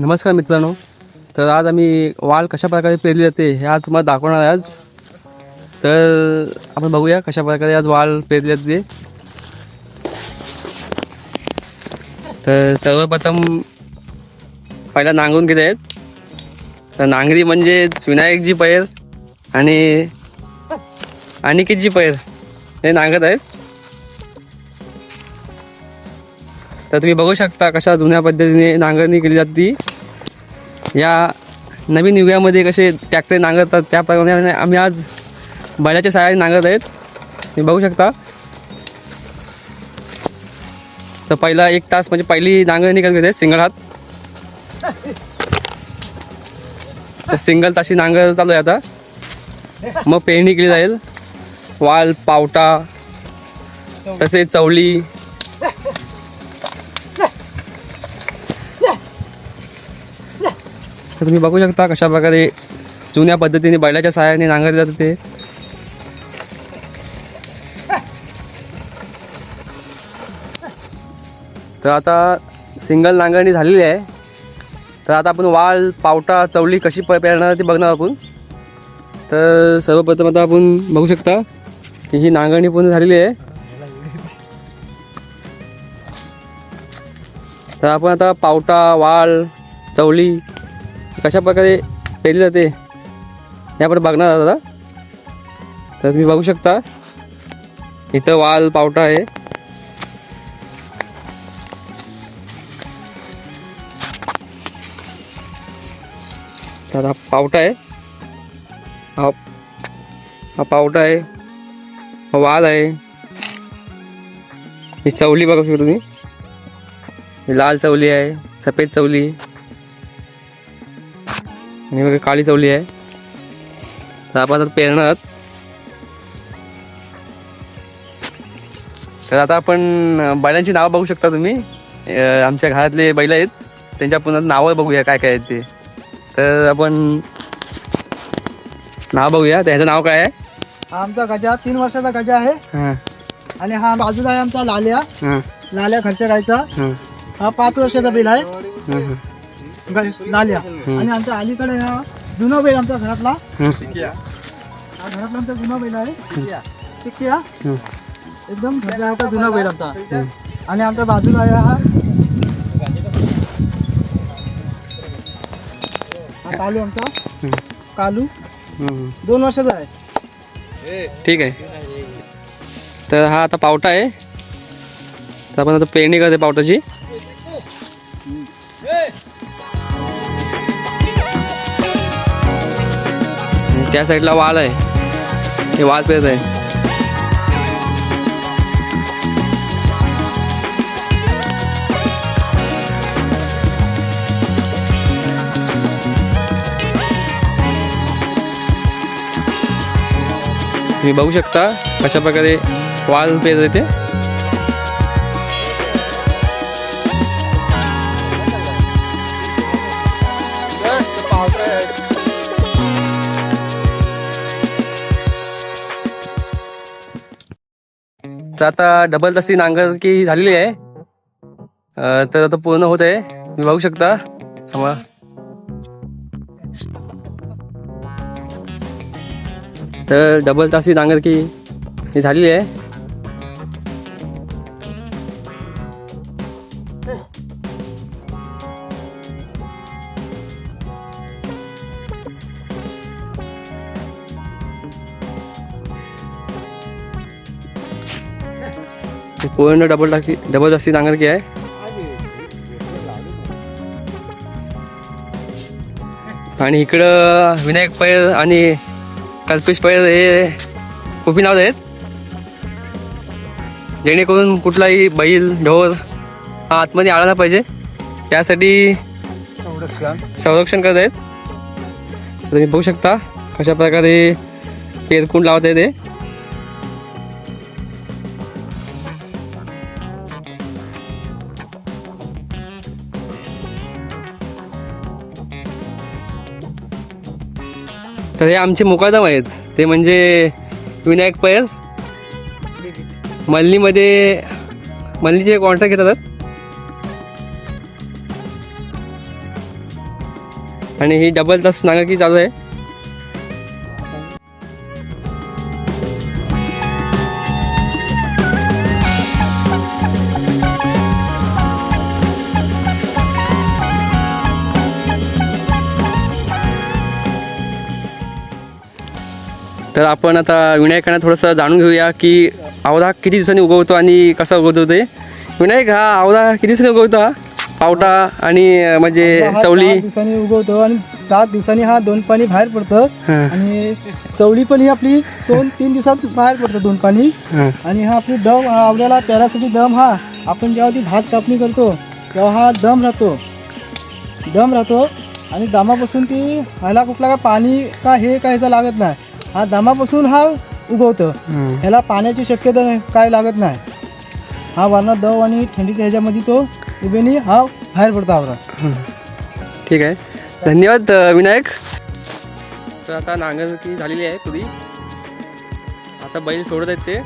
नमस्कार मित्रांनो. तर आज आम्ही वाल कशा प्रकारे पेरली जाते हे आज तुम्हाला दाखवणार आहे आज. तर आपण बघूया कशा प्रकारे आज वाल पेरली जाते. तर सर्वप्रथम पहिला नांगरून घेत आहेत. तर नांगरी म्हणजेच विनायकजी पैर आणि अनिकेतजी पैर हे नांगत आहेत. तर तुम्ही बघू शकता कशा जुन्या पद्धतीने नांगरणी केली जाते या नवीन युगामध्ये कसे ट्रॅक्टर नांगरतात त्याप्रमाणे आम्ही आज बैलाच्या सहाय्याने नांगरत आहेत. तुम्ही बघू शकता. तर पहिला एक तास म्हणजे पहिली नांगरणी करत होते सिंगल हात. तर सिंगल ताशी नांगर चालू आहे आता. मग पेरणी केली जाईल. वाल पावटा तसेच चवली तर तुम्ही बघू शकता कशा प्रकारे जुन्या पद्धतीने बैलाच्या सहाय्याने नांगरले जातं ते तर आता सिंगल नांगरणी झालेली आहे. तर आता आपण वाल पावटा चवली कशी प पेरणार ती बघणार आपण. तर सर्वप्रथम आता आपण बघू शकता की ही नांगरणी पूर्ण झालेली आहे. तर आपण आता पावटा वाल चवली कशा प्रकारे पेरली जाते हे आपण बघणार दादा आता. तर तुम्ही बघू शकता इथं वाल पावटा आहे. तर हा पावटा आहे. हा हा पावटा आहे. हा वाल आहे. ही चवली बघू शकता तुम्ही. ही लाल चवली आहे सफेद चवली. आणि बघा काळी चवली आहे. तर आपण आता पेरणार. तर आता आपण बैलांची नावं बघू शकता तुम्ही. आमच्या घरातले बैल आहेत. त्यांच्या पुन्हा नावं बघूया काय काय आहेत ते. तर आपण नाव बघूया. त्याचं नाव काय आहे? हा आमचा गजा. तीन वर्षाचा गजा आहे. हां. आणि हा बाजूला आहे आमचा लाल्या. लाल्या खालच्या गायचा हां. पाच वर्षाचा बैल आहे. ग- लाल्या आणि आमच्या अलीकडे हा जुना बैल आमच्या घरातला. हां घरातला आमचा जुना बैल आहे. हा हं. एकदम घरचा जुना बैल आमचा. आणि आमच्या बाजूला आहे हा. हा कालू आमचा. कालू. दोन वर्षाचा आहे. ठीक आहे. तर हा आता पावटा आहे. तर आपण आता पेरणी करते पावटाची. त्या साईडला वाल आहे. हे वाल पेरत आहे. तुम्ही बघू शकता कशा प्रकारे वाल पेरत आहे तर आता डबल तशी नांगर की झालेली आहे. तर आता पूर्ण होत आहे. तुम्ही बघू शकता. थांबा. तर डबल तासी नांगर की ही झालेली आहे. हे डबल टाकी डबल जास्ती नांगर की आहे. आणि इकडं विनायक पैर आणि कल्पेश पैर हे खूपी नाव आहेत. जेणेकरून कुठलाही बैल ढोर हा आतमध्ये आला पाहिजे. त्यासाठी संरक्षण करत आहेत. तुम्ही बघू शकता कशा प्रकारे पेरकून लावत आहे ते. तर हे आमचे मुकादम आहेत. ते म्हणजे विनायक पैर. मल्लीमध्ये मल्लीचे कॉन्ट्रॅक्ट घेतात. आणि ही डबल तास नागाकी चालू आहे. तर आपण आता विनायकांना थोडंसं जाणून घेऊया की आवळा किती दिवसांनी उगवतो आणि कसा उगवतो ते. विनायक हा आवळा किती दिवसांनी उगवतो हा? पावटा आणि म्हणजे चवली दिवसांनी उगवतो आणि सात दिवसांनी हा दोन पाणी बाहेर पडतं. आणि चवळी पण ही आपली दोन तीन दिवसात बाहेर पडतं दोन पाणी. आणि हा आपली दम हा आवड्याला प्यारासाठी दम हा. आपण जेव्हा ती भात कापणी करतो तेव्हा हा दम राहतो. दम राहतो आणि दमापासून ती ह्याला कुठला का पाणी का हे काय ह्याचं लागत नाही. हा दमापासून हा उगवतं. हां. ह्याला पाण्याची शक्यता नाही काय लागत नाही. हा वरना दव आणि थंडीच्या ह्याच्यामध्ये तो उभेनी हा बाहेर पडतो आवरा. ठीक आहे. धन्यवाद अं, विनायक. तर आता नांगरकी झालेली आहे पुरी आता बैल सोडत आहेत ते.